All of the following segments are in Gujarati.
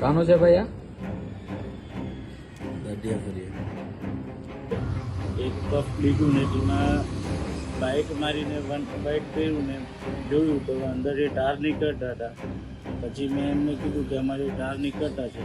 કાનો છે ભાઈ આ? દાડિયા કરીએ એક પફ લીધું ને તેમાં બાઇક મારીને વન બાઇક કર્યું ને જોયું તો અંદર એ ટાર નીકળતા હતા. પછી મેં એમને કીધું કે અમારે ટાર નીકળતા છે.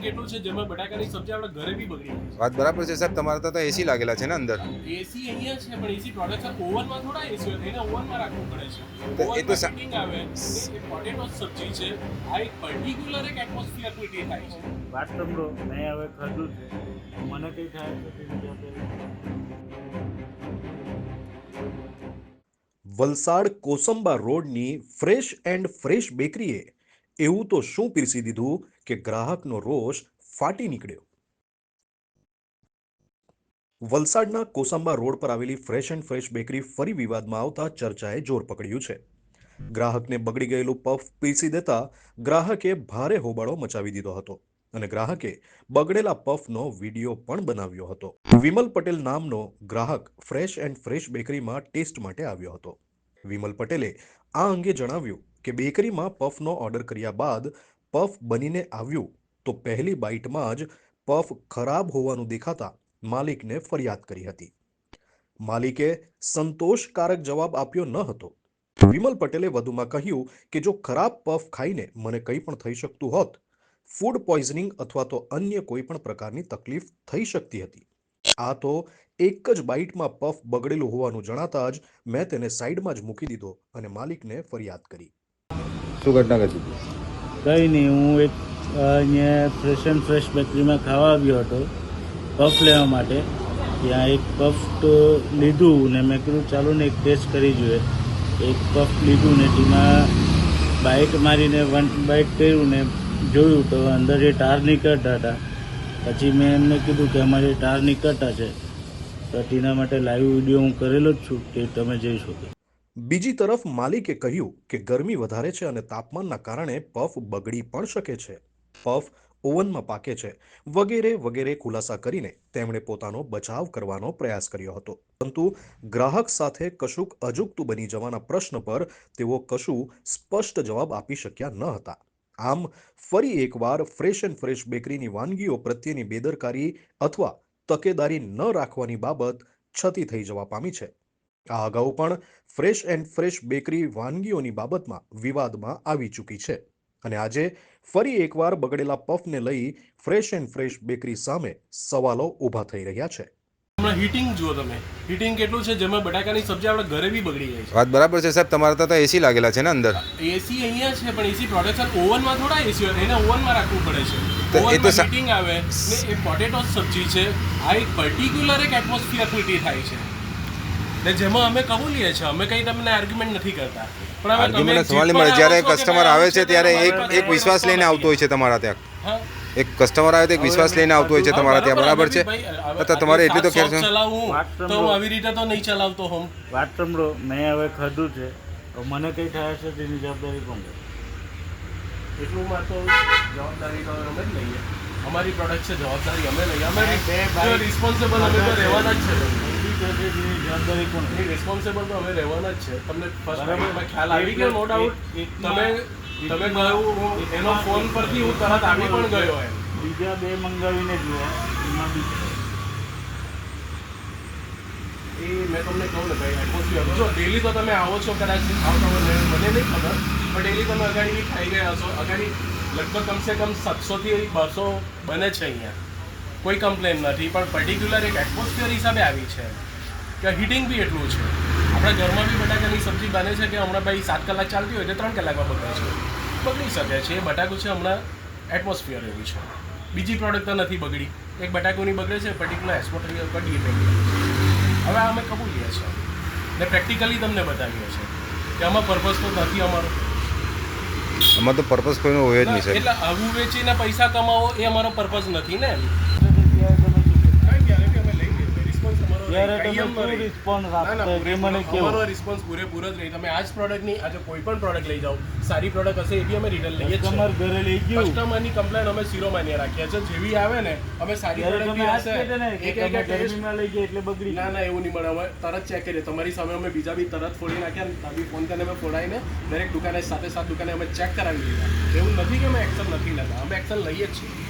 કેટલું છે? જેમાં બટાકાની સબ્જી આપણે ઘરે બી બગડી વાત બરાબર છે સાહેબ તમારા તો એસી લાગેલા છે ને અંદર. એસી અહીંયા છે પણ એસી પ્રોડક્શન ઓવનમાં થોડા એસી હોય એને ઓવનમાં રાખવું પડે છે. તો એ તો સા- આવે એ પોટેટો સબ્જી છે. આ એક પર્ટિક્યુલર એક એટમોસ્ફિયર ક્રિએટ થાય છે. વાત સાંભળો મેં હવે ખાધું છે. મને કંઈ જવાબદારી વલસાડ કોસંબા રોડની ફ્રેશ એન્ડ ફ્રેશ બેકરીએ એવું તો શું પીરસી દીધું કે ગ્રાહકનો રોષ ફાટી નીકળ્યો? વલસાડના કોસંબા રોડ પર આવેલી ફ્રેશ એન્ડ ફ્રેશ બેકરી ફરી વિવાદમાં આવતા ચર્ચાએ જોર પકડ્યું છે. ગ્રાહકને બગડી ગયેલું પફ પીરસી દેતા ગ્રાહકે ભારે હોબાળો મચાવી દીધો હતો અને ગ્રાહકે બગડેલા પફનો વીડિયો પણ બનાવ્યો હતો. વિમલ પટેલ નામનો ગ્રાહક ફ્રેશ એન્ડ ફ્રેશ બેકરીમાં ટેસ્ટ માટે આવ્યો હતો. વિમલ પટેલે આ અંગે જણાવ્યું કે બેકરીમાં પફનો ઓર્ડર કર્યા બાદ પફ બનીને આવ્યું, તો પહેલી બાઇટમાં જ પફ ખરાબ હોવાનું દેખાતા માલિકને ફરિયાદ કરી હતી. માલિકે સંતોષકારક જવાબ આપ્યો ન હતો. વિમલ પટેલે વધુમાં કહ્યું કે જો ખરાબ પફ ખાઈને મને કંઈ પણ થઈ શકતું હોત ફૂડ પોઈઝનિંગ અથવા તો અન્ય કોઈ પણ પ્રકારની તકલીફ થઈ શકતી હતી. આ તો એક જ બાઇટમાં પફ બગડેલું હોવાનું જણાતા જ મેં તેને સાઈડમાં જ મૂકી દીધો અને માલિકને ફરિયાદ કરી. શું ઘટના ઘટી કંઈ નહીં હું એક અહીંયા ફ્રેશ એન્ડ ફ્રેશ બેકરીમાં ખાવા આવ્યો હતો. પફ લેવા માટે. ત્યાં એક પફ તો લીધું ને મેં કીધું ચાલો ને એક ટેસ્ટ કરી જોઈએ. એક પફ લીધું ને તેમાં બાઇક મારીને વન બાઇટ કર્યું ને જોયું તો અંદર એ ટાર નીકળતા હતા. પછી મેં એમને કીધું કે અમારે ટાર નીકળતા છે. તો તેના માટે લાઈવ વીડિયો હું કરેલો જ છું, તે તમે જઈ શકો. બીજી તરફ માલિકે કહ્યું કે ગરમી વધારે છે અને તાપમાનના કારણે પફ બગડી પણ શકે છે. પફ ઓવનમાં પાકે છે. વગેરે વગેરે ખુલાસા કરીને તેમણે પોતાનો બચાવ કરવાનો પ્રયાસ કર્યો હતો. પરંતુ ગ્રાહક સાથે કશુંક અજુગતું બની જવાના પ્રશ્ન પર તેઓ કશું સ્પષ્ટ જવાબ આપી શક્યા ન હતા. આમ, ફરી એકવાર ફ્રેશ એન્ડ ફ્રેશ બેકરીની વાનગીઓ પ્રત્યેની બેદરકારી અથવા તકેદારી ન રાખવાની બાબત છતી થઈ જવા પામી છે. આ અગાઉ પણ ફ્રેશ એન્ડ ફ્રેશ બેકરી વાનગીઓની બાબતમાં વિવાદમાં આવી ચૂકી છે. અને આજે ફરી એકવાર બગડેલા પફને લઈ ફ્રેશ એન્ડ ફ્રેશ બેકરી સામે સવાલો ઊભા થઈ રહ્યા છે. હમણાં હીટિંગ જુઓ તમે. હીટિંગ કેટલું છે? જેમાં બટાકાની સબ્જી આપણે ઘરે બી બગડી જાય છે. વાત બરાબર છે સાહેબ તમારે તો એસી લાગેલા છે ને અંદર? એસી અહીંયા છે પણ એસી પ્રોડક્શન ઓવનમાં થોડા એસી હોય એને ઓવનમાં રાખવું પડે તો છે એ તો હીટિંગ આવે ને એ પોટેટો સબ્જી છે. આ એક પર્ટિક્યુલર એક એટમોસ્ફિયર ફિટી થાય છે. ને જેમાં અમે કબૂલીએ છીએ. અમે કંઈ તમને આર્ગ્યુમેન્ટ નથી કરતા. પણ આર્ગ્યુમેન્ટ સવાલ મળે જ્યારે કસ્ટમર આવે છે ત્યારે એક એક વિશ્વાસ લઈને આવતો હોય છે તમારા ત્યાં. એક કસ્ટમર આવે તો એક વિશ્વાસ લઈને આવતો હોય છે તમારા ત્યાં. બરાબર છે. તો તમારે એટલી તો ખેર છે વાત તો આવી રીતે તો નહીં ચલાવતો હોમ વાત સાંભળો. મેં હવે ખાધું છે. તો મને કંઈ થાય છે તેની જવાબદારી કોણ લે? એટલું માં તો જવાબદારી તો અમે જ લઈએ. અમારી પ્રોડક્ટ છે જવાબદારી અમે લઈએ. અમે બે રિસ્પોન્સિબલ અમે તો રહેવાના જ છે. છે જવાબદારી કોણ રિસ્પોન્સિબલ તો રહેવાના જ છે. તમને ફર્સ્ટ ખ્યાલ આવી ગયો નો ડાઉટ એક- એક- તમે તમે ગયું એનો ફોન પરથી હું તરત આવી પણ ગયો એમ. બીજા બે મંગાવીને જુઓ. એમાં બી એ મેં તમને કહું ને ભાઈ એટમોસ્ફિયર જો ડેલી તો તમે આવો છો કદાચ આવતા હોય મને નહીં ખબર પણ ડેલી તમે અગાડી ખાઈ ગયા હશો. અગાડી લગભગ કમસે કમ સાતસોથી બસો બને છે અહીંયા. કોઈ કમ્પ્લેન નથી પણ પર્ટિક્યુલર એક એટમોસ્ફિયર હિસાબે આવી છે. કે હીટિંગ બી એટલું છે. આપણા ઘરમાં બી બટાકાની સબ્જી બને છે કે હમણાં ભાઈ સાત કલાક ચાલતી હોય તો ત્રણ કલાકમાં બગડે છે. બગડી શકે છે એ બટાકું છે હમણાં એટમોસ્ફિયર એવું છે. બીજી પ્રોડક્ટ તો નથી બગડી. એક બટાકુની બગડે છે પર્ટિક્યુલર એક્સપોર્ટર કરી હવે આ અમે કબૂલીએ છીએ. ને પ્રેક્ટિકલી તમને બતાવીએ છીએ કે આમાં પર્પઝ તો નથી અમારો. આમાં તો પર્પઝ કોઈનો હોય જ નહીં એટલે આવું વેચીને પૈસા કમાવો એ અમારો પર્પઝ નથી ને ત્યારે તમે શું રિસ્પોન્સ આપતા? મને પૂરેપૂરો કેવો? અમારો રિસ્પોન્સ પૂરેપૂરો જ નહીં. તમે આ જ પ્રોડક્ટની આજે કોઈ પણ પ્રોડક્ટ લઈ જાઓ સારી પ્રોડક્ટ હશે એવી અમે રિટર્ન લઈએ તમારે ઘરે લઈ ગયું. કસ્ટમરની કમ્પ્લેન અમે ઝીરો માન્ય રાખીએ છીએ. જેવી આવે ને અમે સારી પ્રોડક્ટ હશે. એક એક ગરમીમાં લઈ ગયા એટલે બગડી ના ના એવું નહીં મળે. અમે તરત ચેક કરીએ. તમારી સામે અમે બીજા બી તરત ફોડી નાખ્યા બી ફોન કરીને અમે ફોડાવીને દરેક દુકાને સાથે સાત દુકાને અમે ચેક કરાવી લીધા. એવું નથી કે અમે એક્શન નથી લેતા. અમે એક્શન લઈએ જ છીએ.